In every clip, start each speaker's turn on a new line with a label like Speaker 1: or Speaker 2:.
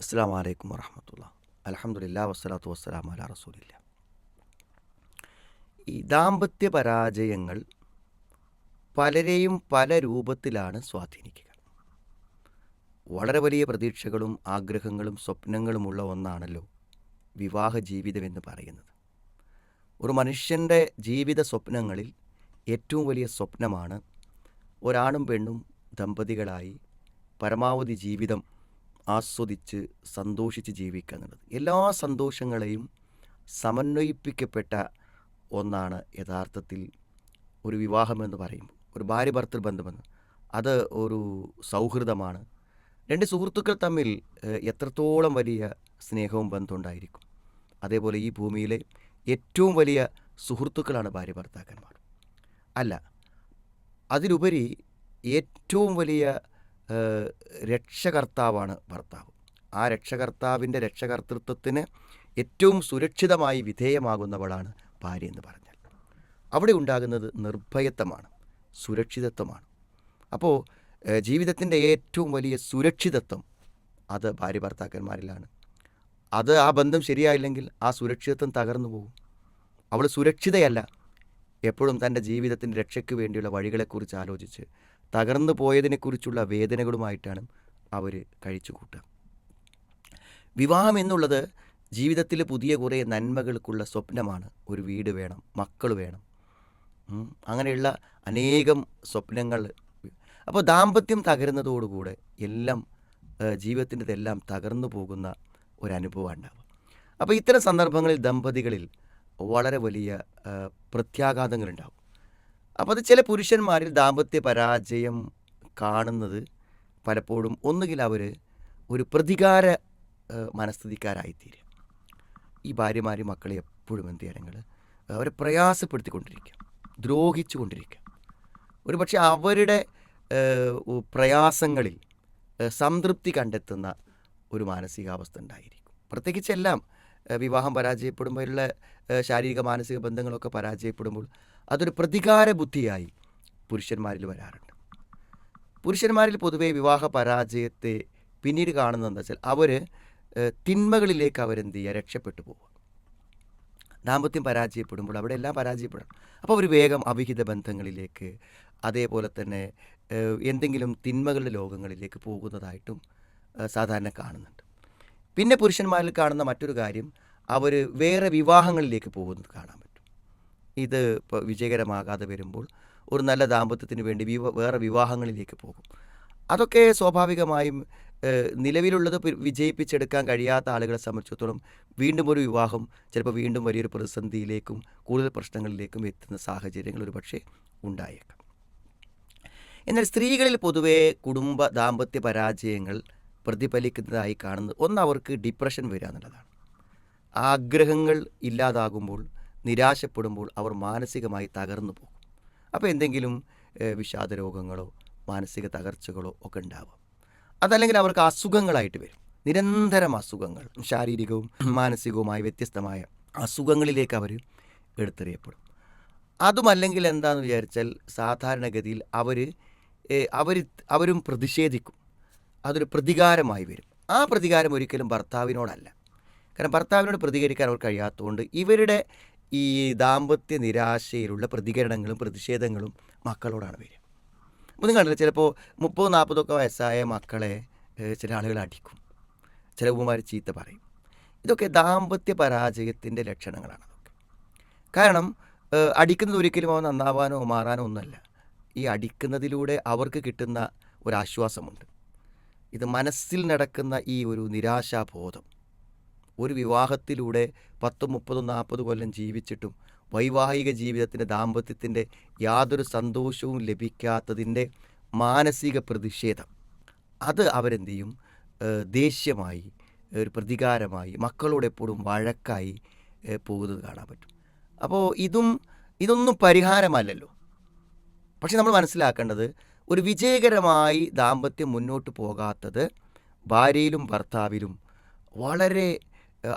Speaker 1: അസ്സാം വലൈക്കും വറഹമത്തുള്ള അലഹമുല്ല വസ്സലാത്തു വസ്സലാം അല റസൂലില്ല ഈ ദാമ്പത്യ പരാജയങ്ങൾ പലരെയും പല രൂപത്തിലാണ് സ്വാധീനിക്കുക. വളരെ വലിയ പ്രതീക്ഷകളും ആഗ്രഹങ്ങളും സ്വപ്നങ്ങളുമുള്ള ഒന്നാണല്ലോ വിവാഹ ജീവിതം എന്ന് പറയുന്നത്. ഒരു മനുഷ്യന്റെ ജീവിത സ്വപ്നങ്ങളിൽ ഏറ്റവും വലിയ സ്വപ്നമാണ് ഒരാണും പെണ്ണും ദമ്പതികളായി പരമാവധി ജീവിതം ആസ്വദിച്ച് സന്തോഷിച്ച് ജീവിക്കുക എന്നുള്ളത്. എല്ലാ സന്തോഷങ്ങളെയും സമന്വയിപ്പിക്കപ്പെട്ട ഒന്നാണ് യഥാർത്ഥത്തിൽ ഒരു വിവാഹമെന്ന് പറയുമ്പോൾ ഒരു ഭാര്യ ഭർത്തൃ ബന്ധമെന്ന്. അത് ഒരു സൗഹൃദമാണ്. രണ്ട് സുഹൃത്തുക്കൾ തമ്മിൽ എത്രത്തോളം വലിയ സ്നേഹവും ബന്ധമുണ്ടായിരിക്കും അതേപോലെ ഈ ഭൂമിയിലെ ഏറ്റവും വലിയ സുഹൃത്തുക്കളാണ് ഭാര്യ ഭർത്താക്കന്മാർ. അല്ല അതിലുപരി ഏറ്റവും വലിയ രക്ഷകർത്താവാണ് ഭർത്താവ്. ആ രക്ഷകർത്താവിന്റെ രക്ഷകർത്തൃത്വത്തിന് ഏറ്റവും സുരക്ഷിതമായി വിധേയമാകുന്നവളാണ് ഭാര്യ എന്ന് പറഞ്ഞാൽ. അവിടെ ഉണ്ടാകുന്നത് നിർഭയത്വമാണ് സുരക്ഷിതത്വമാണ്. അപ്പോൾ ജീവിതത്തിന്റെ ഏറ്റവും വലിയ സുരക്ഷിതത്വം അത് ഭാര്യ ഭർത്താക്കന്മാരിലാണ്. അത് ആ ബന്ധം ശരിയായില്ലെങ്കിൽ ആ സുരക്ഷിതത്വം തകർന്നു പോകും. അവൾ സുരക്ഷിതയല്ല എപ്പോഴും തന്റെ ജീവിതത്തിന്റെ രക്ഷയ്ക്ക് വേണ്ടിയുള്ള വഴികളെക്കുറിച്ച് ആലോചിച്ച് തകർന്നു പോയതിനെക്കുറിച്ചുള്ള വേദനകളുമായിട്ടാണ് അവർ കഴിച്ചു കൂട്ടുക വിവാഹം എന്നുള്ളത് ജീവിതത്തിൽ പുതിയ കുറേ നന്മകൾക്കുള്ള സ്വപ്നമാണ്. ഒരു വീട് വേണം മക്കൾ വേണം. അങ്ങനെയുള്ള അനേകം സ്വപ്നങ്ങൾ. അപ്പോൾ ദാമ്പത്യം തകരുന്നതോടുകൂടെ എല്ലാം ജീവിതത്തിന്റെതെല്ലാം തകർന്നു പോകുന്ന ഒരനുഭവം ഉണ്ടാവും അപ്പോൾ ഇത്തരം സന്ദർഭങ്ങളിൽ ദമ്പതികളിൽ വളരെ വലിയ പ്രത്യാഘാതങ്ങളുണ്ടാകും അപ്പോൾ അത് ചില പുരുഷന്മാരിൽ ദാമ്പത്യ പരാജയം കാണുന്നത് പലപ്പോഴും ഒന്നുകിൽ അവർ ഒരു പ്രതികാര മനസ്ഥിതിക്കാരായിത്തീരും. ഈ ഭാര്യമാരും മക്കളെ എപ്പോഴും എന്ത് ചെയ്യണങ്ങൾ അവരെ പ്രയാസപ്പെടുത്തിക്കൊണ്ടിരിക്കുക. ദ്രോഹിച്ചു കൊണ്ടിരിക്കുക ഒരു പക്ഷേ അവരുടെ പ്രയാസങ്ങളിൽ സംതൃപ്തി കണ്ടെത്തുന്ന ഒരു മാനസികാവസ്ഥ ഉണ്ടായിരിക്കും. പ്രത്യേകിച്ച് എല്ലാം ഏഹ്, വിവാഹം പരാജയപ്പെടുമ്പോൾ ഉള്ള ശാരീരിക മാനസിക ബന്ധങ്ങളൊക്കെ പരാജയപ്പെടുമ്പോൾ അതൊരു പ്രതികാര ബുദ്ധിയായി പുരുഷന്മാരിൽ വരാറുണ്ട്. പുരുഷന്മാരിൽ പൊതുവെ വിവാഹ പരാജയത്തെ പിന്നീട് കാണുന്നതെന്ന് വെച്ചാൽ അവർ തിന്മകളിലേക്ക് അവരെന്ത് ചെയ്യുക? രക്ഷപ്പെട്ടു പോകുക ദാമ്പത്യം പരാജയപ്പെടുമ്പോൾ അവിടെ എല്ലാം പരാജയപ്പെടണം. അപ്പോൾ അവർ വേഗം അവിഹിത ബന്ധങ്ങളിലേക്ക് അതേപോലെ തന്നെ എന്തെങ്കിലും തിന്മകളുടെ ലോകങ്ങളിലേക്ക് പോകുന്നതായിട്ടും സാധാരണ കാണുന്നുണ്ട്. പിന്നെ പുരുഷന്മാരിൽ കാണുന്ന മറ്റൊരു കാര്യം അവർ വേറെ വിവാഹങ്ങളിലേക്ക് പോകുന്നത് കാണാൻ പറ്റും. ഇത് ഇപ്പോൾ വിജയകരമാകാതെ വരുമ്പോൾ ഒരു നല്ല ദാമ്പത്യത്തിന് വേണ്ടി വിവ വേറെ വിവാഹങ്ങളിലേക്ക് പോകും. അതൊക്കെ സ്വാഭാവികമായും നിലവിലുള്ളത് വിജയിപ്പിച്ചെടുക്കാൻ കഴിയാത്ത ആളുകളെ സംബന്ധിച്ചിടത്തോളം വീണ്ടും ഒരു വിവാഹം ചിലപ്പോൾ വീണ്ടും വലിയൊരു പ്രതിസന്ധിയിലേക്കും കൂടുതൽ പ്രശ്നങ്ങളിലേക്കും എത്തുന്ന സാഹചര്യങ്ങൾ ഒരു പക്ഷേ ഉണ്ടായേക്കാം. എന്നാൽ സ്ത്രീകളിൽ പൊതുവേ കുടുംബ ദാമ്പത്യ പരാജയങ്ങൾ പ്രതിഫലിക്കുന്നതായി കാണുന്നത്. ഒന്ന് അവർക്ക് ഡിപ്രഷൻ വരിക എന്നുള്ളതാണ്. ആഗ്രഹങ്ങൾ ഇല്ലാതാകുമ്പോൾ നിരാശപ്പെടുമ്പോൾ അവർ മാനസികമായി തകർന്നു പോകും. അപ്പോൾ എന്തെങ്കിലും വിഷാദ രോഗങ്ങളോ മാനസിക തകർച്ചകളോ ഒക്കെ ഉണ്ടാവാം. അതല്ലെങ്കിൽ അവർക്ക് അസുഖങ്ങളായിട്ട് വരും. നിരന്തരം അസുഖങ്ങൾ ശാരീരികവും മാനസികവുമായ വ്യത്യസ്തമായ അസുഖങ്ങളിലേക്ക് അവർ എടുത്തെറിയപ്പെടും. അതുമല്ലെങ്കിൽ എന്താണെന്ന് വിചാരിച്ചാൽ സാധാരണഗതിയിൽ അവർ അവർ അവരും പ്രതിഷേധിക്കും. അതൊരു പ്രതികാരമായി വരും. ആ പ്രതികാരം ഒരിക്കലും ഭർത്താവിനോടല്ല. കാരണം ഭർത്താവിനോട് പ്രതികരിക്കാൻ അവർ കഴിയാത്തതുകൊണ്ട് ഇവരുടെ ഈ ദാമ്പത്യ നിരാശയിലുള്ള പ്രതികരണങ്ങളും പ്രതിഷേധങ്ങളും മക്കളോടാണ് വരിക. അപ്പോൾ നിങ്ങൾ കണ്ടില്ല ചിലപ്പോൾ മുപ്പത് നാൽപ്പതൊക്കെ വയസ്സായ മക്കളെ ചില ആളുകൾ അടിക്കും. ചില ഉമ്മമാർ ചീത്ത പറയും. ഇതൊക്കെ ദാമ്പത്യ പരാജയത്തിന്റെ ലക്ഷണങ്ങളാണ് അതൊക്കെ. കാരണം അടിക്കുന്നത് ഒരിക്കലും അവ നന്നാവാനോ മാറാനോ ഒന്നുമല്ല ഈ അടിക്കുന്നതിലൂടെ അവർക്ക് കിട്ടുന്ന ഒരാശ്വാസമുണ്ട്. ഇത് മനസ്സിൽ നടക്കുന്ന ഈ ഒരു നിരാശാബോധം. ഒരു വിവാഹത്തിലൂടെ പത്തും മുപ്പതും നാൽപ്പത് കൊല്ലം ജീവിച്ചിട്ടും വൈവാഹിക ജീവിതത്തിന്റെ ദാമ്പത്യത്തിന്റെ യാതൊരു സന്തോഷവും ലഭിക്കാത്തതിന്റെ മാനസിക പ്രതിഷേധം. അത് അവരെന്ത് ചെയ്യും ദേഷ്യമായി ഒരു പ്രതികാരമായി മക്കളോട് എപ്പോഴും വഴക്കായി പോകുന്നത് കാണാൻ പറ്റും. അപ്പോൾ ഇതും ഇതൊന്നും പരിഹാരമല്ലല്ലോ. പക്ഷെ നമ്മൾ മനസ്സിലാക്കേണ്ടത് ഒരു വിജയകരമായി ദാമ്പത്യം മുന്നോട്ട് പോകാത്തത് ഭാര്യയിലും ഭർത്താവിലും വളരെ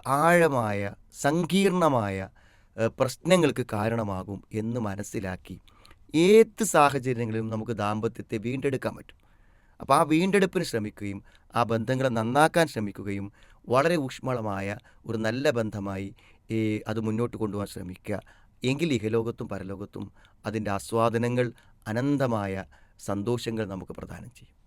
Speaker 1: ആഴമായ സങ്കീർണമായ പ്രശ്നങ്ങൾക്ക് കാരണമാകും എന്ന് മനസ്സിലാക്കി ഏത് സാഹചര്യങ്ങളിലും നമുക്ക് ദാമ്പത്യത്തെ വീണ്ടെടുക്കാൻ പറ്റും. അപ്പോൾ ആ വീണ്ടെടുപ്പിന് ശ്രമിക്കുകയും ആ ബന്ധങ്ങളെ നന്നാക്കാൻ ശ്രമിക്കുകയും വളരെ ഊഷ്മളമായ ഒരു നല്ല ബന്ധമായി അത് മുന്നോട്ട് കൊണ്ടുപോകാൻ ശ്രമിക്കുക. എങ്കിൽ ഇഹലോകത്തും പരലോകത്തും അതിന്റെ ആസ്വാദനങ്ങൾ അനന്തമായ സന്തോഷങ്ങൾ നമുക്ക് പ്രദാനം ചെയ്യും.